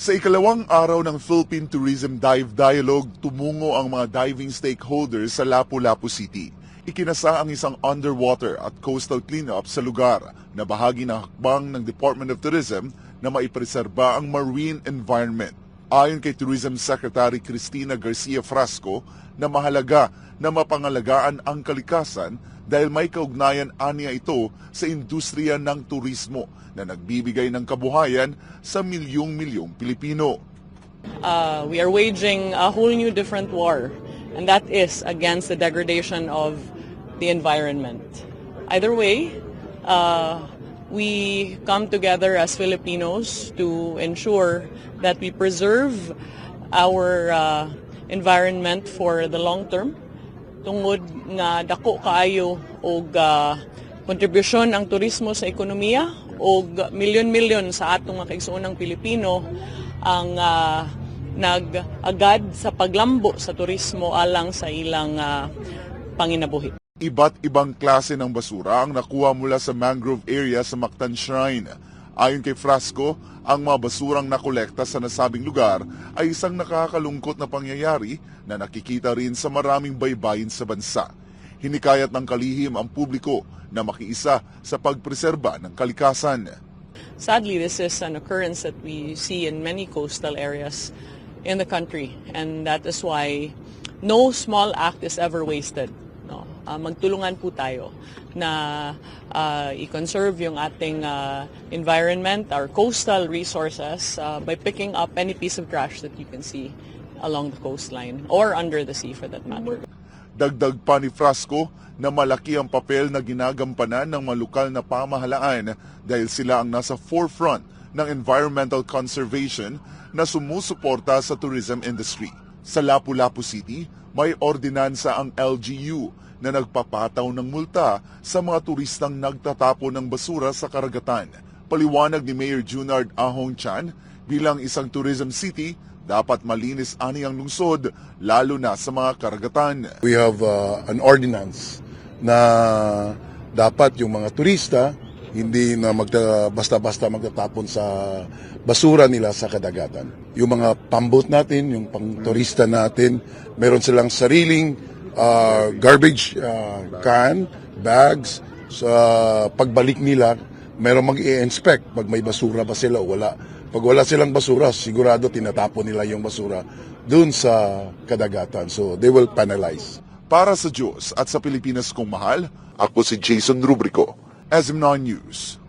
Sa ikalawang araw ng Philippine Tourism Dive Dialogue, tumungo ang mga diving stakeholders sa Lapu-Lapu City. Ikinasa ang isang underwater at coastal cleanup sa lugar na bahagi ng hakbang ng Department of Tourism na maipreserba ang marine environment. Ayon kay Tourism Secretary Cristina Garcia Frasco na mahalaga na mapangalagaan ang kalikasan dahil may kaugnayan aniya ito sa industriya ng turismo na nagbibigay ng kabuhayan sa milyong-milyong Pilipino. uh, we are waging a whole new different war, and that is against the degradation of the environment. Either way, uh, we come together as Filipinos to ensure that we preserve our uh, environment for the long term tungod nga dako kaayo og uh, kontribusyon ang turismo sa ekonomiya og milyon-milyon sa atong mga kaigsuonang Pilipino ang ah, nag-agad sa paglambo sa turismo alang sa ilang ah, panginabuhi. Iba't ibang klase ng basura ang nakuha mula sa mangrove area sa Mactan Shrine. Ayon kay Frasco, ang mga basurang nakolekta sa nasabing lugar ay isang nakakalungkot na pangyayari na nakikita rin sa maraming baybayin sa bansa. Hinikayat ng kalihim ang publiko na makiisa sa pagpreserba ng kalikasan. Sadly, this is an occurrence that we see in many coastal areas in the country, and that is why no small act is ever wasted. Ah, magtulungan po tayo na ah, i-conserve yung ating ah, environment, our coastal resources ah, by picking up any piece of trash that you can see along the coastline or under the sea for that matter. Dagdag pa ni Frasco na malaki ang papel na ginagampanan ng mga lokal na pamahalaan dahil sila ang nasa forefront ng environmental conservation na sumusuporta sa tourism industry. Sa Lapu-Lapu City, may ordinansa ang LGU na nagpapataw ng multa sa mga turistang nagtatapo ng basura sa karagatan. Paliwanag ni Mayor Junard Ahong Chan, bilang isang tourism city, dapat malinis ani ang lungsod, lalo na sa mga karagatan. We have uh, an ordinance na dapat yung mga turista hindi na magta, basta-basta magtatapon sa basura nila sa kadagatan. Yung mga pambot natin, yung pang turista natin, meron silang sariling uh, garbage uh, can, bags, sa pagbalik nila, meron mag-i-inspect pag may basura ba sila o wala. Pag wala silang basura, sigurado tinatapon nila yung basura dun sa kadagatan. So they will penalize. Para sa Diyos at sa Pilipinas kong mahal, ako si Jason Rubrico, SM9 News.